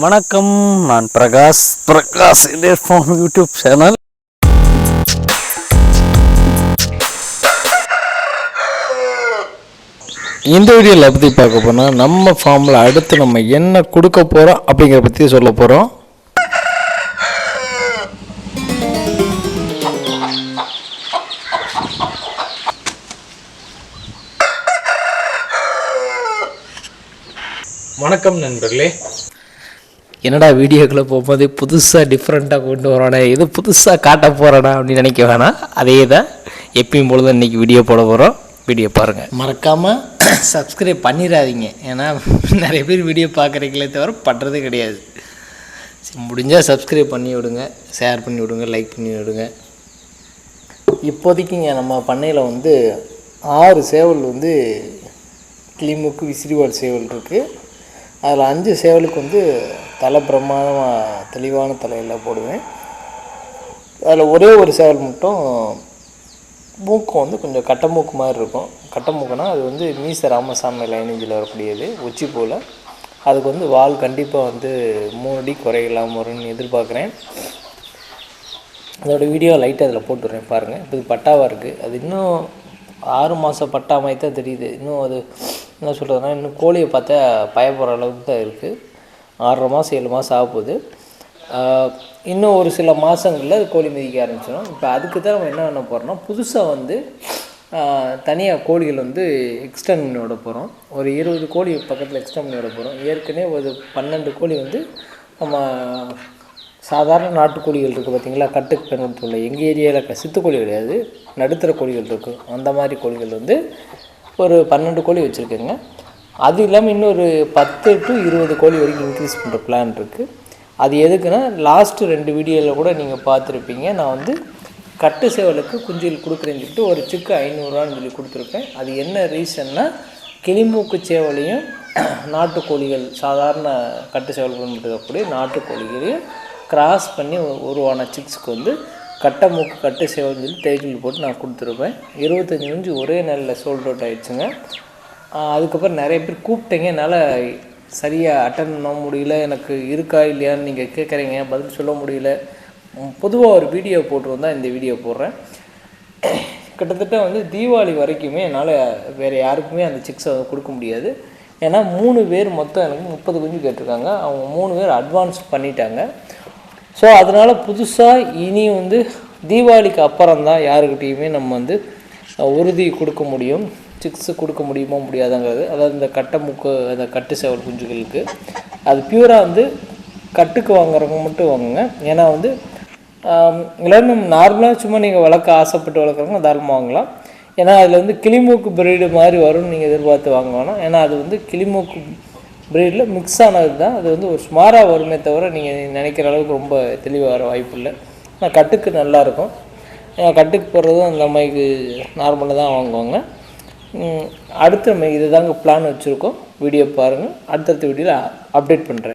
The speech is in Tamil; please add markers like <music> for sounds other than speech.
வணக்கம் நான் Prakash. Prakash Indian farm YouTube channel இந்த வீடியோவில் பற்றி பார்க்க போனால் நம்ம ஃபார்மில் அடுத்து நம்ம என்ன கொடுக்க போகிறோம் அப்படிங்கிற பற்றி சொல்ல போகிறோம் வணக்கம் நண்பர்களே. என்னடா வீடியோக்குள்ளே போகும்போது புதுசாக டிஃப்ரெண்ட்டாக கொண்டு வரானே இது புதுசாக காட்ட போகிறானா அப்படின்னு நினைக்க வேணாம். அதே தான் எப்பயும் பொழுது இன்றைக்கி வீடியோ போட போகிறோம் வீடியோ பாருங்கள் மறக்காமல் சப்ஸ்கிரைப் <clears throat> பண்ணிடாதீங்க. ஏன்னா <laughs> நிறைய பேர் வீடியோ பார்க்குறீங்களே தவிர பண்ணுறதே கிடையாது. சரி, முடிஞ்சால் சப்ஸ்கிரைப் பண்ணி விடுங்க. ஷேர் பண்ணி விடுங்க லைக் பண்ணி விடுங்க. இப்போதைக்குங்க நம்ம பண்ணையில் வந்து ஆறு சேவல் வந்து கிளிமுக்கு விசிறிவால் சேவல் இருக்குது அதில் அஞ்சு சேவலுக்கு வந்து தலை பிரமாதமாக தெளிவான தலையில் போடுவேன். அதில் ஒரே ஒரு சேவல் மட்டும் மூக்கு வந்து கொஞ்சம் கட்டை மூக்கு மாதிரி இருக்கும். கட்டை மூக்குனா அது வந்து மீச ராமசாமி லைனேஜில் வரக்கூடியது உச்சி போல். அதுக்கு வந்து வால் கண்டிப்பாக வந்து மூணு அடி குறையலாம் வரும்னு எதிர்பார்க்குறேன். அதோட வீடியோ லைட்டாக அதில் போட்டுடுறேன் பாருங்கள் இப்போ இது பட்டாவாக இருக்குது அது இன்னும் ஆறு மாதம் பட்டா மாதிரி தான் தெரியுது. இன்னும் அது என்ன சொல்கிறதுனா இன்னும் கோழியை பார்த்தா பயப்படுற அளவுக்கு தான் இருக்குது ஆறரை மாதம் ஏழு மாதம் ஆக போகுது இன்னும் ஒரு சில மாதங்களில் அது கோழி மிதிக்க ஆரம்பிச்சிடும். இப்போ அதுக்கு தான் நம்ம என்ன பண்ண போகிறோம்னா புதுசாக வந்து தனியாக கோழிகள் வந்து எக்ஸ்டெண்ட் பண்ணி விட போகிறோம் ஒரு இருபது கோழி பக்கத்தில் எக்ஸ்டெண்ட் பண்ணி விட போகிறோம் ஏற்கனவே ஒரு பன்னெண்டு கோழி வந்து நம்ம சாதாரண நாட்டுக்கோழிகள் இருக்குது பார்த்தீங்களா கட்டுக்கு பயன்படுத்துள்ள எங்கள் ஏரியாவில் சித்துக்கோழி கிடையாது. நடுத்தர கோழிகள் இருக்கும். அந்த மாதிரி கோழிகள் வந்து ஒரு பன்னெண்டு கோழி வச்சுருக்கேங்க. அது இல்லாமல் இன்னொரு பத்து டு இருபது கோழி வரைக்கும் இன்க்ரீஸ் பண்ணுற பிளான் இருக்குது அது எதுக்குன்னா லாஸ்ட்டு ரெண்டு வீடியோவில் கூட நீங்கள் பார்த்துருப்பீங்க. நான் வந்து கட்டு சேவலுக்கு குஞ்சுகள் கொடுக்குறேன்னு சொல்லிட்டு ஒரு சிக்கு ஐநூறுரூவான்னு சொல்லி கொடுத்துருப்பேன். அது என்ன ரீசன்னா கிளிமூக்கு சேவலையும் <clears throat> நாட்டுக்கோழிகள் சாதாரண கட்டு சேவல் பயன்படுத்தக்கூடிய நாட்டுக்கோழிகளையும் கிராஸ் பண்ணி உருவான சிக்ஸ்க்கு வந்து கட்டை மூக்கு கட்டு சேவல் சொல்லி டைட்டில் போட்டு நான் கொடுத்துருப்பேன். இருபத்தஞ்சி நிமிஷம் ஒரே நாளில் சோல்ட் அவுட் ஆயிடுச்சுங்க. அதுக்கப்புறம் நிறைய பேர் கூப்பிட்டீங்க. என்னால் சரியாக அட்டன் பண்ண முடியல. எனக்கு இருக்கா இல்லையான்னு நீங்கள் கேட்குறீங்க பதில் சொல்ல முடியல. பொதுவாக ஒரு வீடியோ போட்டு வந்தால் இந்த வீடியோ போடுறேன். கிட்டத்தட்ட வந்து தீபாவளி வரைக்குமே என்னால் வேறு யாருக்குமே அந்த சிக்ஸை கொடுக்க முடியாது. ஏன்னா மூணு பேர் மொத்தம் எனக்கு முப்பது குஞ்சு கேட்டிருக்காங்க. அவங்க மூணு பேர் அட்வான்ஸ் பண்ணிட்டாங்க. ஸோ அதனால் புதுசாக இனி வந்து தீபாவளிக்கு அப்புறம் தான் யாருக்கிட்டேயுமே நம்ம வந்து உறுதி கொடுக்க முடியும். சிக்ஸு கொடுக்க முடியுமோ முடியாதாங்கிறது. அதாவது இந்த கட்டை முக்கு அந்த கட்டு சேவல் குஞ்சுகளுக்கு. அது பியூராக வந்து கட்டுக்கு வாங்குறவங்க மட்டும் வாங்குங்க. ஏன்னா வந்து எல்லோரும் நார்மலாக சும்மா நீங்கள் வளர்க்க ஆசைப்பட்டு வளர்க்குறவங்க தாராளமாக வாங்கலாம். ஏன்னா அதில் வந்து கிளிமூக்கு பிரீடு மாதிரி வரும்னு நீங்கள் எதிர்பார்த்து வாங்க வேணாம் ஏன்னா அது வந்து கிளிமூக்கு பிரீடில் மிக்ஸ் ஆனது தான். அது வந்து ஒரு சுமாராக வருமே தவிர நீங்கள் நினைக்கிற அளவுக்கு ரொம்ப தெளிவாக வர வாய்ப்பு இல்லை. ஆனால் கட்டுக்கு நல்லாயிருக்கும் ஏன்னா கட்டுக்கு போடுறதும் அந்த அம்மாய்க்கு நார்மலாக தான் வாங்குவாங்க. அடுத்து நம்ம இது தாங்க பிளான் வச்சுருக்கோம். வீடியோ பாருங்கள் அடுத்தடுத்த வீடியோவில் அப்டேட் பண்ணுறேன்